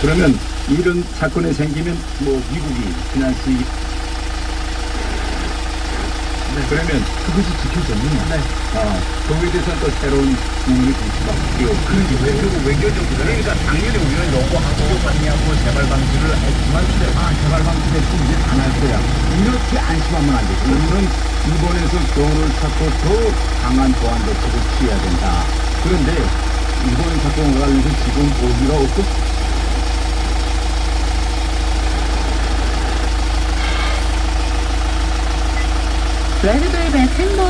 그러면 이런 사건이 생기면 뭐 미국이 피난시 네, 그러면 그것이 지켜졌느냐? 네. 아, 거기에 대해서는 또 새로운 부분이 그러지 왜 그리고 외교적으로 그러니까 당연히 우리는 요구하고 방해하고 재발 방지를 했지만 아 재발 방지됐고 이제 안 할 거야. 이렇게 안심하면 안 되죠 우리는 일본에서 교훈을 찾고 더 강한 보안 대책을 취해야 된다. 그런데 일본 사건과 관련해서 지금 보기가 없고 레드벨벳 행복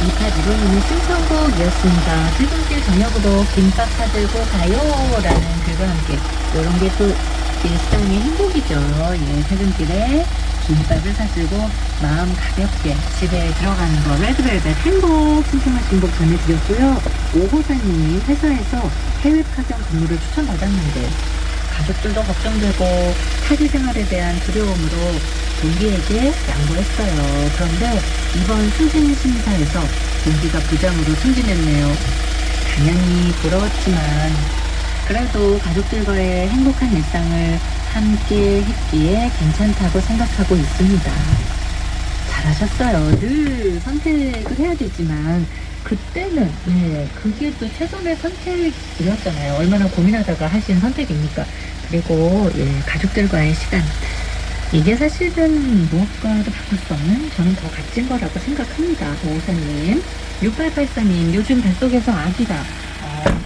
2파 이루는 신청곡이었습니다. 퇴근길 저녁으로 김밥 사들고 가요 라는 글과 함께 이런 게 또 일상의 행복이죠. 예, 퇴근길에 김밥을 사들고 마음 가볍게 집에 들어가는 거 레드벨벳 행복 신청하신 곡 전해드렸고요. 오호사님이 회사에서 해외 파견 근무를 추천받았는데 가족들도 걱정되고 타지 생활에 대한 두려움으로 동기에게 양보했어요. 그런데 이번 승진 심사에서 동기가 부장으로 승진했네요. 당연히 부러웠지만 그래도 가족들과의 행복한 일상을 함께 했기에 괜찮다고 생각하고 있습니다. 잘하셨어요. 늘 선택을 해야 되지만 그때는 네 그게 또 최선의 선택이었잖아요. 얼마나 고민하다가 하신 선택입니까? 그리고 예, 가족들과의 시간 이게 사실은 무엇과도 바꿀 수 없는 저는 더 값진 거라고 생각합니다. 오사님 6884님 요즘 뱃속에서 아기가 어,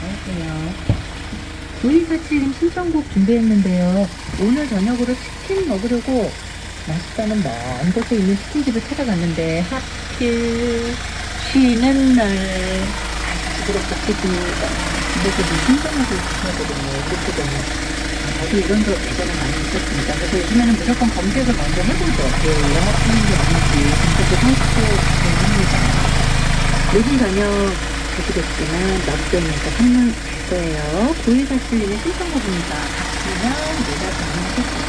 잘할게요. 9247님 신청곡 준비했는데요. 오늘 저녁으로 치킨 먹으려고 맛있다는 먼 곳에 있는 치킨집을 찾아갔는데 하필 쉬는 날 집으로 볶기도 근데 그 신청곡을 주셔거든요. 그렇거든요. 저도 이런 거 예전에 많이 있었습니다. 그래서 요즘에는 무조건 검색을 먼저 해보죠. 네, 영업 하는 게 맞는지 검색을 하고 합니다. 요즘 저녁 드시겠지만 넉점에서 선물 갈 거예요. 9147님의 신청곡입니다. 박진영, 내가 정말